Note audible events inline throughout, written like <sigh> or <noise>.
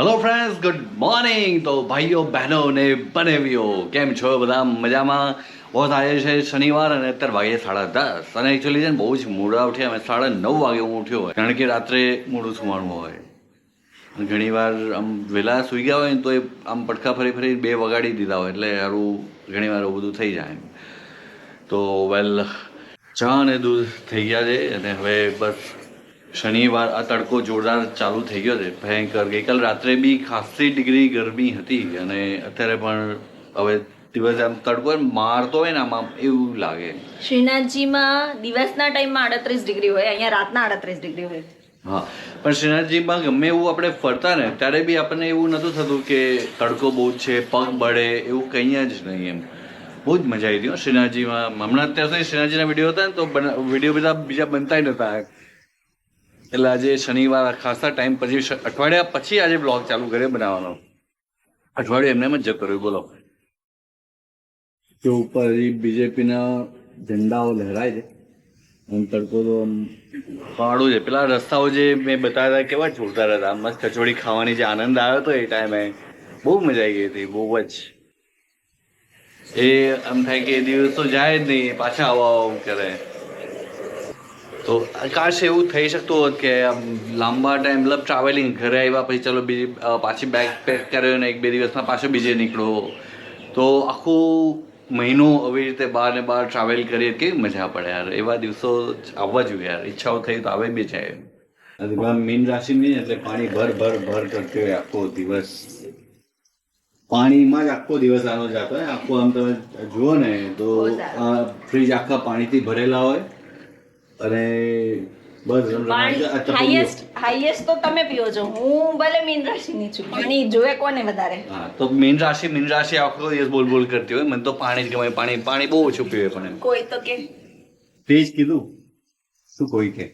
Hello friends good morning તો ભાઈઓ, બહેનો ને બનેવીઓ, કેમ છો? બધા મજામાં? બહુ આજે છે શનિવાર અને અત્યારે વાગે સાડા દસ. અને એકચ્યુઅલી છે ને, બહુ જ મોડા ઉઠ્યા. અમે સાડા નવ વાગે હું ઉઠ્યો હોય. કારણ કે રાત્રે મોડું સુવાનું હોય. ઘણીવાર ઘણી વાર આમ વહેલા સૂઈ ગયા હોય ને, તો એ આમ પડખા ફરી ફરી બે વગાડી દીધા હોય. એટલે સારું ઘણી વાર એવું બધું થઈ જાય તો વેલ ચા અને દૂધ થઈ ગયા છે. અને હવે બસ શનિવાર આ તડકો જોરદાર ચાલુ થઈ ગયો છે. ભયંકર. ગઈકાલ રાત્રે બી ખાસી ડિગ્રી ગરમી હતી અને અત્યારે પણ હવે દિવસ આમ તડકો મારતો હોય ને આમ એવું લાગે. શ્રીનાથજીમાં દિવસના ટાઈમમાં આડત્રીસ ડિગ્રી હોય અહીંયા રાતના આડત્રીસ ડિગ્રી હોય. હા પણ શ્રીનાથજીમાં ગમે એવું આપણે ફરતા ને ત્યારે બી આપણને એવું નહોતું થતું કે તડકો બહુ છે પગ બળે એવું કંઈ જ નહીં એમ. બહુ જ મજા આવી હતી શ્રીનાથજીમાં. હમણાં અત્યાર સુધી શ્રીનાથજીના વીડિયો હતા ને તો વીડિયો બધા બીજા બનતા નહોતા. એટલે આજે શનિવાર, ખાસા ટાઈમ પછી અઠવાડિયા પછી આજે બ્લોગ ચાલુ કરે બનાવવાનો. અઠવાડિયું એમને એમ જ રહ્યું, બોલો. કે ઉપર બીજેપીના ઝંડાઓ લહેરાય છે. આમ તડકો તો આમ કાળું છે. પેલા રસ્તાઓ જે મેં બતાવ્યા હતા, કેવા જોરદાર હતા. મસ્ત કચોડી ખાવાની જે આનંદ આવ્યો હતો એ ટાઈમે બહુ મજા આવી ગઈ હતી, બહુ જ. એ આમ થાય કે એ દિવસ જાય જ નહીં, પાછા આવવા આવું કરે. તો કાશ એવું થઈ શકતું હોત કે આમ લાંબા ટાઈમ મતલબ ટ્રાવેલિંગ ઘરે આવ્યા પછી ચલો બીજી પાછી બેગ પેક કર્યો ને એક બે દિવસમાં પાછો બીજે નીકળો. તો આખું મહિનો આવી રીતે બહાર ને બહાર ટ્રાવેલ કરીએ કેવી મજા પડે યાર. એવા દિવસો આવવા જોઈએ યાર. ઈચ્છાઓ થઈ તો આવે બી જાય. મીન રાશિની એટલે પાણી ભર ભર ભર કરતી હોય આખો દિવસ. પાણીમાં જ આખો દિવસ આનો જતો હોય. આખો આમ તમે જુઓ ને તો ફ્રીજ આખા પાણીથી ભરેલા હોય. અને બસ પાણી હાઈએસ્ટ હાઈએસ્ટ તો તમે પીઓ છો. હું ભલે મીન રાશિની છું પાણી જોવે કોને વધારે? હા તો મીન રાશિ મીન રાશિ આખો દિવસ બોલ બોલ કરતી હોય. મને તો પાણી જ ગમે પાણી પાણી બહુ ઓછું પીવે પણ કોઈ તો કે. તે જ કીધું. શું કોઈ કે?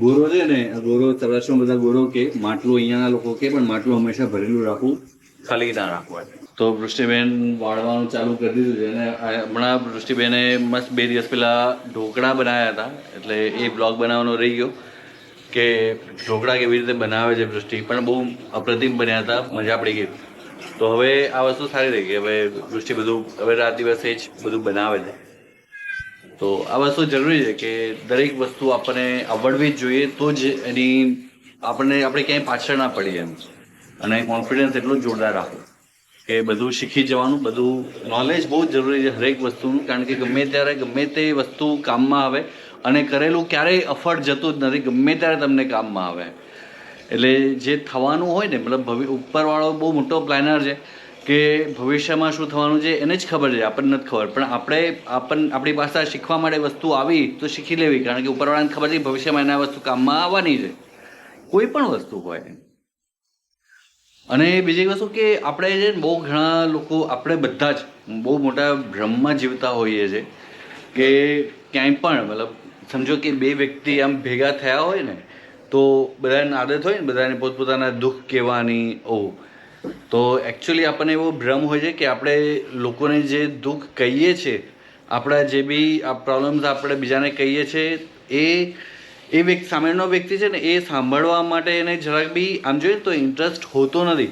ગોરો છે ને ગોરો સૌરાષ્ટ્રમાં બધા ગોરો કે માટલું અહીંયાના લોકો કે પણ માટલું હંમેશા ભરેલું રાખવું ખાલી ના રાખવું તો વૃષ્ટિબેન વાળવાનું ચાલુ કરી દીધું છે અને હમણાં વૃષ્ટિબેને મસ્ત બે દિવસ પહેલાં ઢોકળા બનાવ્યા હતા. એટલે એ બ્લોગ બનાવવાનો રહી ગયો કે ઢોકળા કેવી રીતે બનાવે છે વૃષ્ટિ. પણ બહુ અપ્રતિમ બન્યા હતા, મજા પડી ગઈ. તો હવે આ વસ્તુ સારી રહી ગઈ. હવે વૃષ્ટિ બધું, હવે રાત દિવસે જ બધું બનાવે છે. તો આ વસ્તુ જરૂરી છે કે દરેક વસ્તુ આપણને આવડવી જ જોઈએ, તો જ એની આપણને, આપણે ક્યાંય પાછળ ના પડીએ એમ. અને કોન્ફિડન્સ એટલું જોરદાર રાખવું કે બધું શીખી જવાનું, બધું નોલેજ બહુ જરૂરી છે હરેક વસ્તુનું. કારણ કે ગમે ત્યારે, ગમે તે વસ્તુ કામમાં આવે અને કરેલું ક્યારેય અફળ જતું જ નથી. ગમે ત્યારે તમને કામમાં આવે. એટલે જે થવાનું હોય ને, મતલબ ભવિ, ઉપરવાળો બહુ મોટો પ્લાનર છે કે ભવિષ્યમાં શું થવાનું છે, એને જ ખબર છે. આપણને નથી ખબર. પણ આપણે, આપણ, આપણી પાસે શીખવા માટે વસ્તુ આવી તો શીખી લેવી. કારણ કે ઉપરવાળાને ખબર છે ભવિષ્યમાં એના વસ્તુ કામમાં આવવાની છે. કોઈ પણ વસ્તુ હોય. અને બીજી વસ્તુ કે આપણે છે બહુ ઘણા લોકો, આપણે બધા જ બહુ મોટા ભ્રમમાં જીવતા હોઈએ છીએ કે ક્યાંય પણ, મતલબ સમજો કે બે વ્યક્તિ આમ ભેગા થયા હોય ને, તો બધાને આદત હોય ને, બધાને પોતપોતાના દુઃખ કહેવાની ઓ તો એકચ્યુઅલી આપણને એવો ભ્રમ હોય છે કે આપણે લોકોને જે દુઃખ કહીએ છીએ આપણા જે બી આ પ્રોબ્લેમ્સ આપણે બીજાને કહીએ છીએ એ એ વ્યક્તિ, સામેનો વ્યક્તિ છે ને, એ સાંભળવા માટે એને જરાક બી, આમ જોઈએ તો ઇન્ટરેસ્ટ હોતો નથી.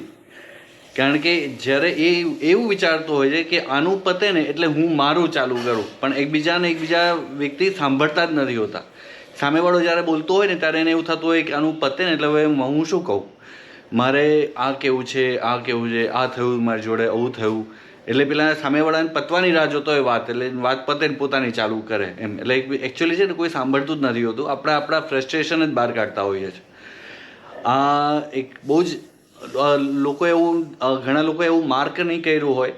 કારણ કે જ્યારે એ એવું વિચારતો હોય છે કે આનું પતે ને એટલે હું મારું ચાલુ કરું. પણ એકબીજાને એકબીજા વ્યક્તિ સાંભળતા જ નથી હોતા. સામેવાળો જ્યારે બોલતો હોય ને, ત્યારે એને એવું થતું હોય કે આનું પતે ને એટલે હવે હું શું કહું? મારે આ કેવું છે, આ કેવું છે, આ થયું મારી જોડે, આવું થયું. એટલે પેલા સામેવાળાને પતવાની રાહ જોતો હોય વાત, એટલે વાત પતે ને પોતાની ચાલુ કરે એમ. એટલે એકચ્યુઅલી છે ને કોઈ સાંભળતું જ નથી હોતું. આપણે આપણા ફ્રસ્ટ્રેશન જ બહાર કાઢતા હોઈએ છીએ આ એક બહુ જ લોકો એવું ઘણા લોકો એવું માર્ક નહીં કર્યું હોય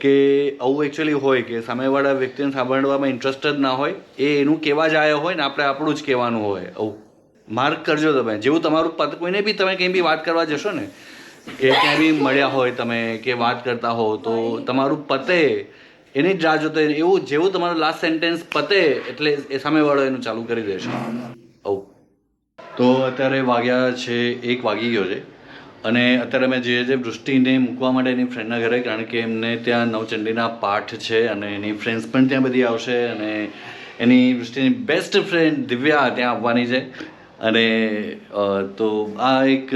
કે આવું એકચ્યુઅલી હોય કે સામેવાળા વ્યક્તિને સાંભળવામાં ઇન્ટરેસ્ટ જ ના હોય. એ એનું કહેવા જ આવ્યો હોય ને આપણે આપણું જ કહેવાનું હોય આવું. માર્ક કરજો તમે. જેવું તમારું પત કોઈને બી તમે કંઈ બી વાત કરવા જશો ને કે ક્યાંય બી મળ્યા હોય તમે કે વાત કરતા હો તો તમારું પતે, એની જ રાહ જોતો એવું જેવું તમારું લાસ્ટ સેન્ટેન્સ પતે, એટલે એ સામેવાળો એનું ચાલુ કરી દેશે ઓ તો અત્યારે વાગ્યા છે, એક વાગી ગયો છે. અને અત્યારે અમે જે જે વૃષ્ટિને મૂકવા માટે એની ફ્રેન્ડના ઘરે, કારણ કે એમને ત્યાં નવચંડીના પાઠ છે અને એની ફ્રેન્ડ્સ પણ ત્યાં બધી આવશે અને એની વૃષ્ટિની બેસ્ટ ફ્રેન્ડ દિવ્યા ત્યાં આવવાની છે. અને તો આ એક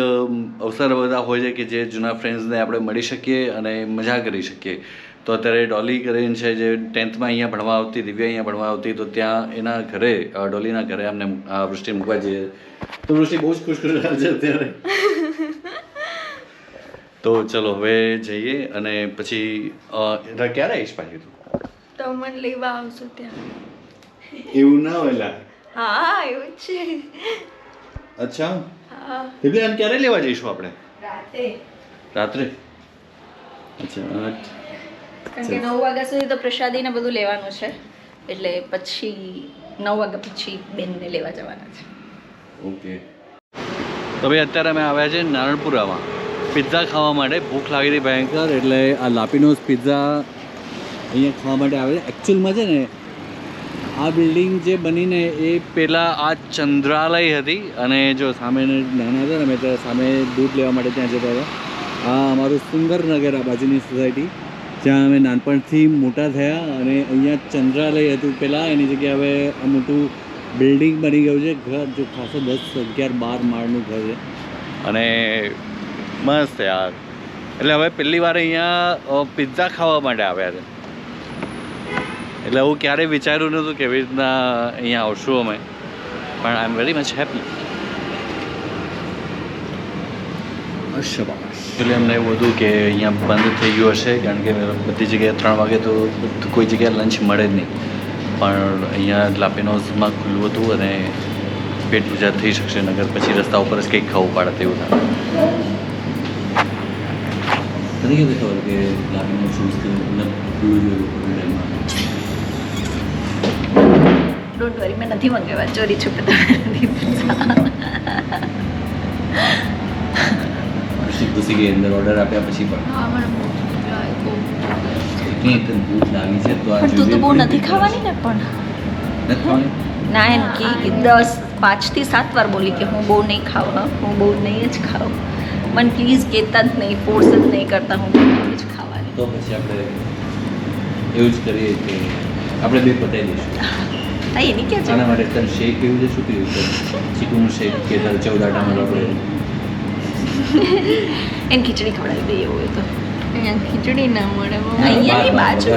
અવસર બધા હોય છે કે જે જૂના ફ્રેન્ડ્સને આપણે મળી શકીએ અને મજા કરી શકીએ. તો અત્યારે ડોલી કરીને છે જે ટેન્થમાં અહીંયા ભણવા આવતી દિવ્યા અહીંયા ભણવા આવતી તો ત્યાં એના ઘરે ડોલીના ઘરે અમને આ વૃષ્ટિ મૂકવા જઈએ. તો વૃષ્ટિ બહુ જ ખુશ ખુશ છે અત્યારે. <laughs> તો ચલો હવે જઈએ અને પછી ક્યારે આવીશ પાછી તું? તો મને લેવા આવશો ત્યાં. એવું ના હોય લા. હા એવું છે. અચ્છા. હા. એટલે આમ ક્યારે લેવા જઈશું આપણે? રાતે. રાત્રે? અચ્છા કારણ કે નવ વાગ્યા સુધી તો પ્રસાદી ને બધું લેવાનું છે. એટલે પછી નવ વાગ્યા પછી બેનને લેવા જવાના છે. ઓકે. તો ભાઈ અત્યારે અમે આવ્યા છે નારણપુરામાં. પિઝા ખાવા માટે. ભૂખ લાગી હતી ભયંકર. એટલે આ લાપીનોઝ પિઝા અહીંયા ખાવા માટે આવે છે એકચ્યુઅલમાં છે ને આ બિલ્ડિંગ જે બનીને એ પહેલાં આ ચંદ્રાલય હતી અને જો સામે નાના હતા ને, અમે ત્યાં સામે દૂધ લેવા માટે ત્યાં જતા હતા. આ અમારું સુંદરનગર આ બાજુની સોસાયટી, જ્યાં અમે નાનપણથી મોટા થયા અને અહીંયા ચંદ્રાલય હતું. પહેલાં એની જગ્યાએ હવે આ મોટું બિલ્ડિંગ બની ગયું છે. ઘર જો ખાસો દસ અગિયાર બાર માળનું ઘર છે. અને મસ્ત યાર એટલે હવે પહેલી વાર અહીંયા પિઝા ખાવા માટે આવ્યા છે. એટલે હું ક્યારેય વિચાર્યું નહોતું કેવી રીતના અહીંયા આવશું અમે. પણ I am very much happy એટલે અમને એવું હતું કે અહીંયા બંધ થઈ ગયું હશે કારણ કે બધી જગ્યાએ ત્રણ વાગે તો કોઈ જગ્યાએ લંચ મળે જ નહીં. પણ અહીંયા લાપીનોઝમાં ખુલ્લું હતું અને પેટ પૂજા થઈ શકશે નગર પછી રસ્તા ઉપર જ કંઈક ખાવું પાડે તેવું થાય. તને કેવી ખબર કે શૂઝ મતલબ ખુલ્લું જોયું ડોન્ટ વરી મેં નથી મંગાવ્યા. ચોરી છુપે નથી પછી ગઈ અંદર ઓર્ડર આપ્યા પછી પણ. હા મને બહુ લાગ્યું. એટલી એક ભૂખ લાગી છે તો આ તું તો બહુ નથી ખાવાની ને પણ. ના એમ કે દસ પાંચથી સાત વાર બોલી કે હું બહુ નહીં ખાઉં હું બહુ નહીં જ ખાઉં. મને પ્લીઝ કહેતા જ નહીં ફોર્સ જ નહીં કરતા હું બહુ જ ખાવાની. તો પછી આપણે એવું જ કરીએ કે આપણે બે પતાવી દઈશું. હા એની કે છે આના માટે તને શેક એવું છે શું પીવું છે ચીકુનું શેક કે તારે ચૌદ આટામાં આપણે એને ખીચડી ખવડાવી દઈએ એવું હોય તો ખીચડી ના મળે. અહીંયાની બાજુ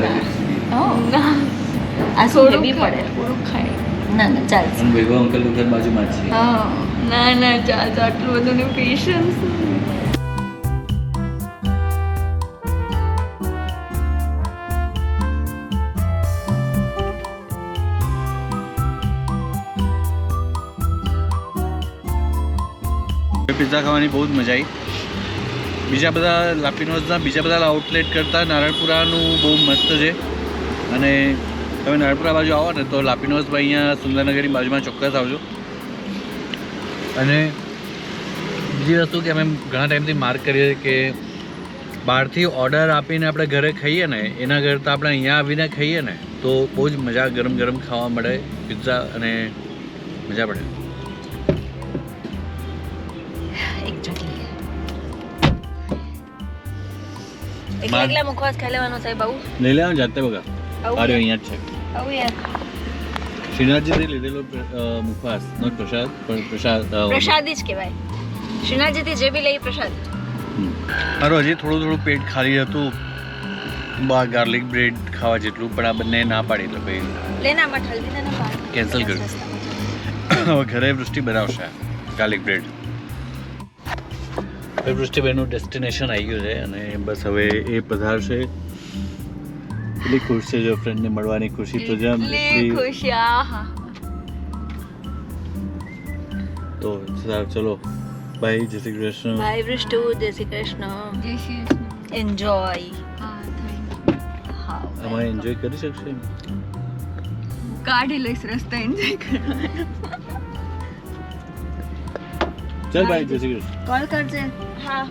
આ શું બી પડે ખાય, ખાય ના ના અને વૈભવ અંકલનું ઘર બાજુમાં જ છે હા ના ના ચાલ આટલું બધું ને પેશન્સ પિઝા ખાવાની બહુ જ મજા આવી બીજા બધા લાપીનોઝના બીજા બધા આઉટલેટ કરતાં નારણપુરાનું બહુ મસ્ત છે. અને તમે નારણપુરા બાજુ આવો ને તો લાપીનોઝ અહીંયા સુંદરનગરની બાજુમાં ચોક્કસ આવજો. અને બીજી વસ્તુ કે અમે ઘણા ટાઈમથી માર્ક કરીએ કે બહારથી ઓર્ડર આપીને આપણે ઘરે ખાઈએ ને, એના કરતાં આપણે અહીંયા આવીને ખાઈએ ને, તો બહુ જ મજા ગરમ ગરમ ખાવા મળે પિઝા અને મજા પડે. એકલા મુખવાસ ખાઈ લેવાનો સાહેબ આવું લઈ લેવાનું જાતે બગા. અરે અહીંયા જ છે. આવું યાર. શ્રીનાથજીથી લીધેલો મુખવાસ. નોટ પ્રસાદ પણ પ્રસાદ પ્રસાદી જ કહેવાય. શ્રીનાથજીથી જે બી લઈ પ્રસાદ. મારું હજી થોડું થોડું પેટ ખાલી હતું. બા ગાર્લિક બ્રેડ ખાવા જેટલું પણ આ બંને ના પાડી એટલે ભાઈ લેના આમાં હલ્દી ના પાડ Cancel કર. <coughs> હવે ઘરે વૃષ્ટિ બનાવશે. ગાર્લિક બ્રેડ હવે વૃષ્ટિબેનનું ડેસ્ટિનેશન આવી ગયું છે અને બસ હવે એ પધારશે એટલી ખુશ છે જો ફ્રેન્ડને મળવાની ખુશી તો જેમ એટલી તો સારું ચલો. બાય જય શ્રી કૃષ્ણ. બાય વૃષ્ટુ જય શ્રી કૃષ્ણ. એન્જોય હા થેન્ક એન્જોય કરી શકશે કાઢી લઈશ રસ્તા એન્જોય કરવાનો ચાલ ભાઈ જય શ્રી કૃષ્ણ. કોલ કરજે. હા.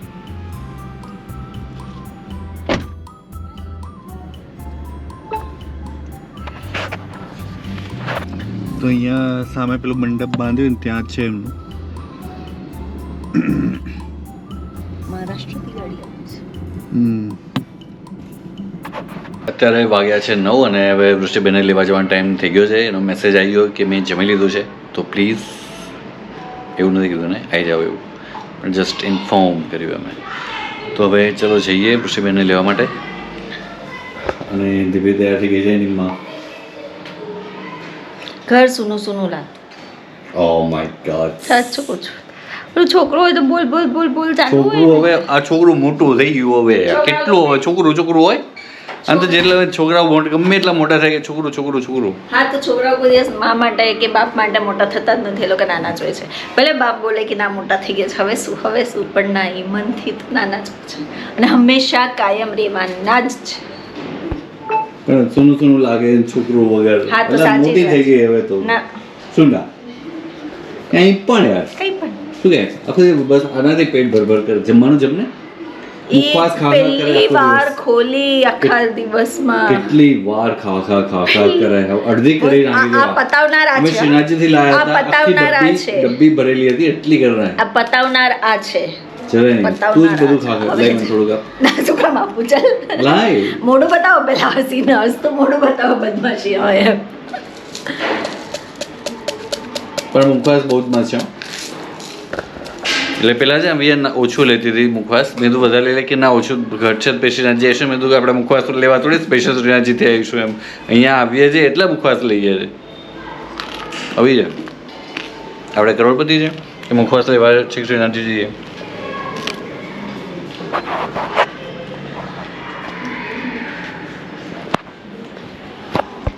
તો અહીંયા સામે પેલું મંડપ બાંધ્યું ને ત્યાં છે એમનું. મહારાષ્ટ્રથી ગાડી આવે છે. અત્યારે વાગ્યા છે નવ અને હવે વૃષ્ટિબેને લેવા જવાનો ટાઈમ થઈ ગયો છે. એનો મેસેજ આવી ગયો કે મેં જમી લીધું છે. તો પ્લીઝ એવું નથી કીધું ને આવી જાવ એવું. પણ જસ્ટ ઇન્ફોર્મ કર્યું અમે તો હવે ચલો જઈએ ઋષિબેનને લેવા માટે. અને દિવ્ય તૈયાર થઈ ગઈ છે એની માં ઘર સૂનું સૂનું લાગતું ઓ માય ગોડ સાચું કહું છું પેલું છોકરો હોય તો બોલ બોલ બોલ બોલ ચાલુ હોય. હવે આ છોકરું મોટું થઈ ગયું હવે. કેટલું હવે? છોકરું છોકરું હોય? આમ તો જેટલા છોકરાઓ મોટા ગમે એટલા મોટા થાય કે છોકરું છોકરું છોકરું. હા તો છોકરાઓ કોઈ દિવસ મા માટે કે બાપ માટે મોટા થતા જ નથી. એ લોકો નાના જ હોય છે. ભલે બાપ બોલે કે ના મોટા થઈ ગયા છે. હવે શું હવે શું? પણ ના એ મનથી તો નાના જ છે. અને હંમેશા કાયમ રેવા ના જ છે. પણ સુનું સોનું લાગે છોકરું વગર. હા તો સાચી મોટી થઈ. ગઈ હવે તો. ના. શું ના? કંઈ પણ યાર. કઈ પણ. શું કહે આખો બસ આનાથી પેટ ભરભર કરે. જમવાનું જમને? ઉપવાસ ખા ખા પહેલી વાર ખોલી આખા દિવસમાં. કેટલી વાર ખા ખા ખા ખા કરે હવે અડધી કરી આ નાખી આ પતાવનાર આ છે. શ્રીનાથજીથી લાયા આ હતા. આખી પતાવનાર આ છે. ડબ્બી ભરેલી હતી એટલી કરી આ પતાવનાર આ છે. ચલે નહીં. તું જ બધું ખા લઈ મને થોડુંક. ના શું કામ આપું ચાલ. લાય. મોઢું બતાવો પેલા હસીને. હસ તો મોઢું બતાવો બદમાશી. હોય એમ. પણ મુખવાસ બહુ જ હો. એટલે પેલા છે ને ઓછું લેતી હતી મુખવાસ. મેં તો વધારે લઈ લે કે ના ઓછું ઘટછત છે સ્પેશિયલ જે હશે મેં કે આપણે મુખવાસ તો લેવા થોડી સ્પેશિયલ શ્રીનાથજીથી આવીશું એમ. અહીંયા આવીએ છીએ એટલા મુખવાસ લઈએ છીએ. આવી જાય આપણે કરોડપતિ છે કે મુખવાસ લેવા છે શ્રીનાથજી જઈએ.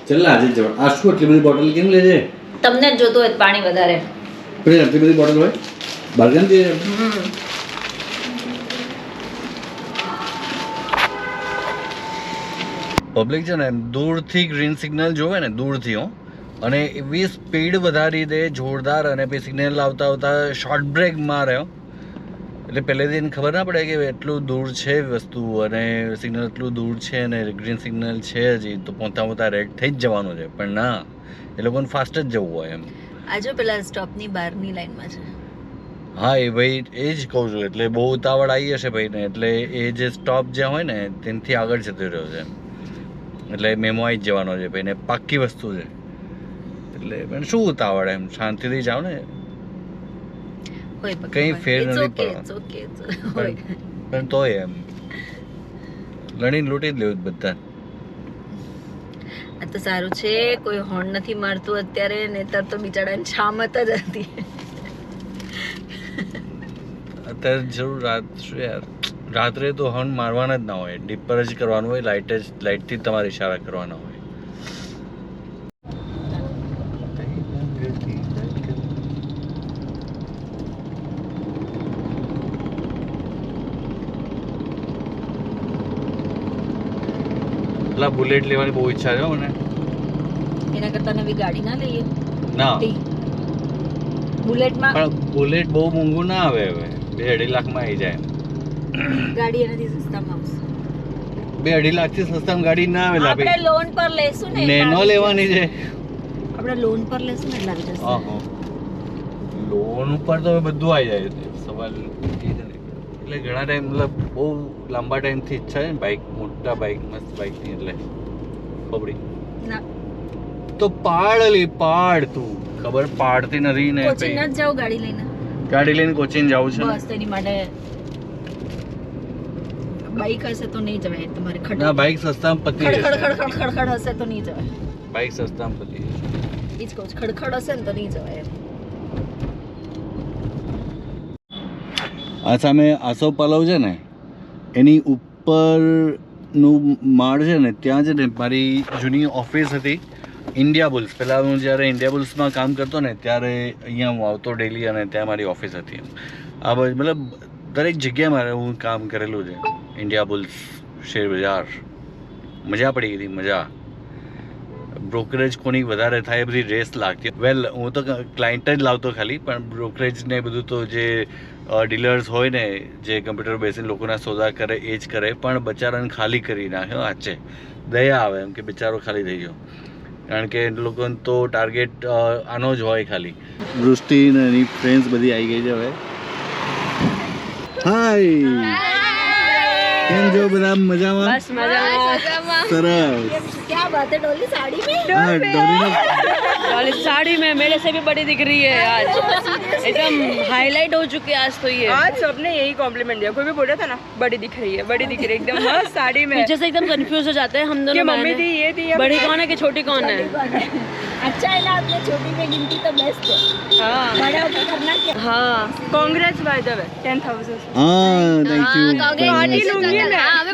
ચાલ આજે જવા. આ શું એટલી બધી બોટલ કેમ લે છે? તમને જ જોતું હોય પાણી વધારે. આટલી બધી બોટલ હોય? બાર્ગન કે પબ્લિક છે ને દૂરથી ગ્રીન સિગ્નલ જોવે ને દૂરથી હો. અને એવી સ્પીડ વધારી દે જોરદાર અને પછી સિગ્નલ આવતા આવતા શોર્ટ બ્રેક માર્યો એટલે પહેલેથી એને ખબર ના પડે કે એટલું દૂર છે વસ્તુ અને સિગ્નલ એટલું દૂર છે અને ગ્રીન સિગ્નલ છે હજી તો પોતા પોતા રેડ થઈ જ જવાનું છે. પણ ના એ લોકોને ફાસ્ટ જ જવું હોય એમ. આજે પેલા સ્ટોપની બહારની લાઈનમાં છે. હા એ ભાઈ એ જ કહું છું એટલે બહુ ઉતાવળ આવી હશે ભાઈને એટલે એ જે સ્ટોપ જે હોય ને તેનાથી આગળ જતો રહ્યો છે. એટલે મેમો આવી જ જવાનો છે ભાઈને પાક્કી વસ્તુ છે. એટલે પણ શું ઉતાવળ એમ શાંતિથી જાઓ ને. કઈ ફેર નથી પડવાનો. પણ તોય એમ. લણીને લૂંટી જ લેવું બધા આ તો સારું છે કોઈ હોર્ન નથી મારતું અત્યારે નહીતર તો બિચારાને છામત જ હતી. અત્યારે જરૂર રાત શું યાર? રાત્રે તો હોર્ન મારવાના જ ના હોય. ડીપર જ કરવાનું હોય લાઇટ જ લાઇટથી તમારે ઇશારા કરવાના હોય. પેલા બુલેટ લેવાની બહુ ઈચ્છા છે મને. એના કરતા નવી ગાડી ના લઈએ. ના. બુલેટમાં પણ બુલેટ બહુ મોંઘું ના આવે હવે. બે અઢી લાખમાં આવી જાય. ગાડી એનાથી સસ્તામાં આવશે. બે અઢી લાખથી સસ્તામાં ગાડી ના આવે આપણે લોન પર લેશું ને નેનો લેવાની છે. આપણે લોન પર લેશું ને એટલે જશે. ઓહો. લોન ઉપર તો બધું આવી જાય. છે સવાલ. એટલે ઘણા ટાઈમ મતલબ બહુ લાંબા ટાઈમથી ઈચ્છા છે ને બાઇક મોટા બાઇક મસ્ત બાઇકની એટલે. બબડી ના. તો પાડ લે પાડ તું. ખબર? પાડતી નથી ને કોચિંગ ભાઈ. જ જાઓ ગાડી લઈને. ગાડી લઈને કોચિંગ જવું છે ને? બસ તેની માટે બાઈક હશે તો નહીં જવાય તમારે ખડ ના બાઈક સસ્તામાં પતી ખડ ખડ ખડ ખડ ખડ હશે તો નહીં જવાય. બાઈક સસ્તામાં પતી જશે. એ જ કહું છું ખડખડ હશે ને તો નહીં જવાય આ સામે આસો પાલવ છે ને એની ઉપરનું માળ છે ને ત્યાં છે ને મારી જૂની ઓફિસ હતી. Indiabulls. પહેલાં હું જ્યારે ઇન્ડિયા બુલ્સમાં કામ કરતો ને, ત્યારે અહીંયા હું આવતો ડેલી અને ત્યાં મારી ઓફિસ હતી આ બધું મતલબ દરેક જગ્યાએ મારે હું કામ કરેલું છે. ઇન્ડિયા બુલ્સ, શેર બજાર. મજા પડી ગઈ હતી, મજા. બ્રોકરેજ કોની વધારે થાય એ બધી રેસ લાગતી. વેલ હું તો ક્લાયન્ટ જ લાવતો ખાલી, પણ બ્રોકરેજ ને બધું તો જે ડીલર્સ હોય ને, જે કમ્પ્યુટર બેસીને લોકોના સોદા કરે, એ જ કરે, પણ બચારાને ખાલી કરી નાખ્યો આચે દયા આવે એમ કે બિચારો ખાલી થઈ ગયો. કારણ કે લોકોને તો ટાર્ગેટ આનો જ હોય ખાલી. વૃષ્ટિ ને એની ફ્રેન્ડ્સ બધી આવી ગઈ છે હવે. હાય કેમ જો બધા? મજામાં? બસ મજામાં. સરસ. ક્યાં વાત હે ડોલી સાડી મેં હા ડોલી और इस साड़ी में मेरे से भी बड़ी दिख रही है आज एकदम हाईलाइट हो चुके आज तो ये। आज सबने यही कॉम्प्लीमेंट दिया। कोई भी बोल रहा था ना बड़ी दिख रही है बड़ी दिख रही है एकदम हाँ साड़ी में। जैसे एकदम कंफ्यूज हो जाते हैं हम दोनों मम्मी थी ये थी बड़ी कौन है की छोटी कौन है? अच्छा है ना छोटी तो बेस्ट है। हाँ। बड़ा करना क्या? हाँ। हाँ, बाय द वे 10000 हाँ थैंक यू पार्टी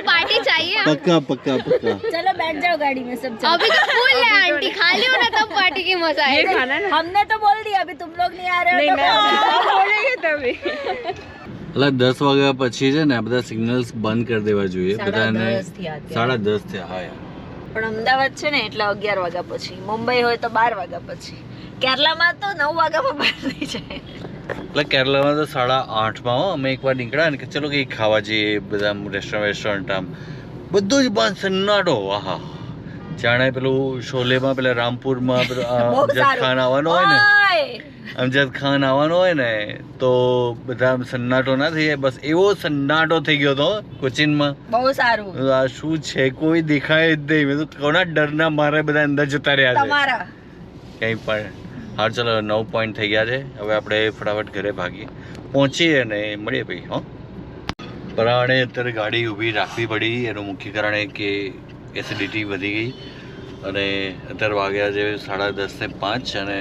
पार्टी चाहिए। पक्का पक्का पक्का। चलो बैठ जाओ गाड़ी में सब अभी तो फुल है तो आंटी। खाली होना तब पार्टी की मौज। ये आएगा खाना ना हमने तो बोल दिया अभी तुम लोग नहीं आ रहे नहीं हो तो मैं <laughs> बोलेंगे तभी એટલે દસ વાગ્યા પછી છે ને આ બધા સિગ્નલ્સ બંધ કરી દેવા જોઈએ બધાને સાડા દસ થયા હા યાર પણ અમદાવાદ છે ને એટલે અગિયાર વાગ્યા પછી મુંબઈ હોય તો બાર વાગ્યા પછી કેરલામાં તો નવ વાગ્યામાં બંધ થઈ જાય એટલે કેરલામાં તો સાડા આઠમાં હો અમે એકવાર નીકળ્યા ને કે ચલો કંઈક ખાવા જઈએ બધા રેસ્ટોરન્ટ વેસ્ટોરન્ટ આમ બધું જ બંધ સન્નાટો આહા જાણે પેલું શોલેમાં પેલા રામપુરમાં અમજદ ખાન આવવાનો હોય ને! અમજદ ખાન આવવાનો હોય ને તો બધા સન્નાટો ના થઈ જાય. બસ એવો સન્નાટો થઈ ગયો હતો કોચિનમાં. બહુ સારું. આ શું છે? કોઈ દેખાય જ નહીં. મેં તો કોના ડરના મારે બધા અંદર જતા રહ્યા છે. કંઈ પણ. હા ચલો નવ પોઈન્ટ થઈ ગયા છે. હવે આપણે ફટાફટ ઘરે ભાગીએ પહોંચીએ અને મળીએ ભાઈ હો. પરાણે અત્યારે ગાડી ઊભી રાખવી પડી. એનું મુખ્ય કારણ એ કે એસિડિટી વધી ગઈ. અને અત્યારે વાગ્યા છે સાડા દસથી પાંચ અને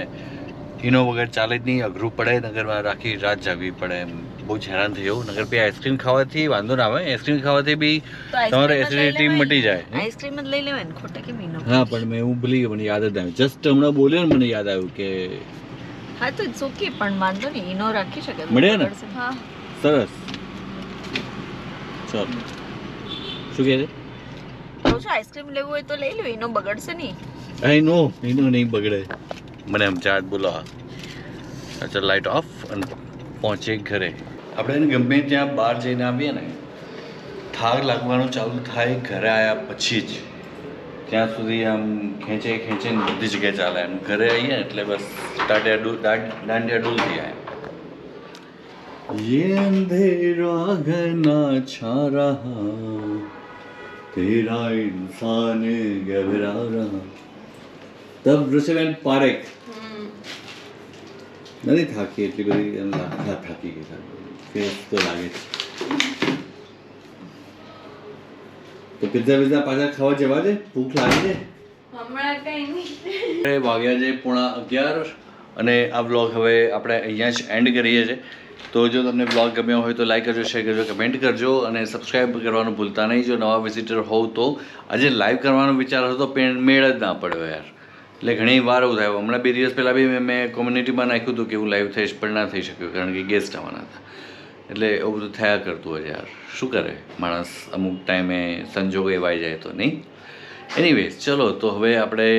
એનો વગર ચાલે જ નહીં અઘરું પડે નગરમાં રાખી રાત જાગવી પડે એમ. બહુ જ હેરાન થઈ જવું. નગર બી આઈસ્ક્રીમ ખાવાથી વાંધો ના આવે આઈસ્ક્રીમ ખાવાથી બી તમારે એસિડિટી મટી જાય આઈસ્ક્રીમ જ લઈ લેવાય ખોટા કે મહિનો હા પણ મેં હું ભૂલી ગયો મને યાદ જ આવ્યું જસ્ટ હમણાં બોલ્યો ને મને યાદ આવ્યું કે હા તો સુકી પણ વાંધો નહીં ઈનો રાખી શકે તો મળે ને? હા. સરસ. ચાલો. શું કહે છે? કહું છું આઈસ્ક્રીમ લેવું હોય તો લઈ લો ઈનો બગડશે નહીં આઈ નો એનું નહીં બગડે મને આમ ચાર્જ બોલો અચ્છા લાઇટ ઓફ અને પહોંચીએ ઘરે આપણે એને ગમે ત્યાં બહાર જઈને આવીએ ને થાક લાગવાનું ચાલુ થાય ઘરે આવ્યા પછી જ ત્યાં સુધી આમ ખેંચે ખેંચીને બધી જગ્યાએ ચાલે એમ ઘરે આવીએ ને એટલે બસ દાંડિયા ડૂલ દાંડિયા ડૂલ થઈ જાય ये अंधेरा घना छा रहा तेरा इंसान घबरा रहा તબ ઋષિબેન પારેખ નથી થાકી એટલી બધી એમ લા- હા, થાકી ગઈ ફેસ તો લાગે છે તો પિઝા પિઝા પાછા ખાવા જવા દે ભૂખ લાગી છે હમણાં કઈ નહીં વાગ્યા છે પોણા અગિયાર અને આ બ્લોગ હવે આપણે અહીંયા જ એન્ડ કરીએ છીએ તો જો તમને બ્લોગ ગમ્યો હોય તો લાઈક કરજો શેર કરજો કમેન્ટ કરજો અને સબસ્ક્રાઈબ કરવાનું ભૂલતા નહીં. જો નવા વિઝિટર હોવ તો આજે લાઈવ કરવાનો વિચાર હતો, પણ મેળ જ ના પડ્યો યાર. એટલે ઘણી વાર એવું થયું. હમણાં બે દિવસ પહેલાં બી મેં કોમ્યુનિટીમાં નાખ્યું હતું કે હું લાઈવ થઈશ, પણ ના થઈ શક્યું, કારણ કે ગેસ્ટ આવવાના હતા. એટલે એવું બધું થયા કરતું હોય યાર. શું કરે? માણસ અમુક ટાઈમે સંજોગ એવાઈ જાય તો નહીં? એનીવેઝ ચલો, તો હવે આપણે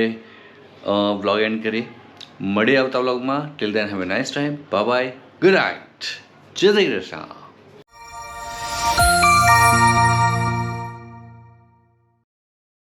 વ્લોગ એન્ડ કરી મળી આવતા વ્લોગમાં till then have a nice time bye good night જય શ્રી કૃષ્ણ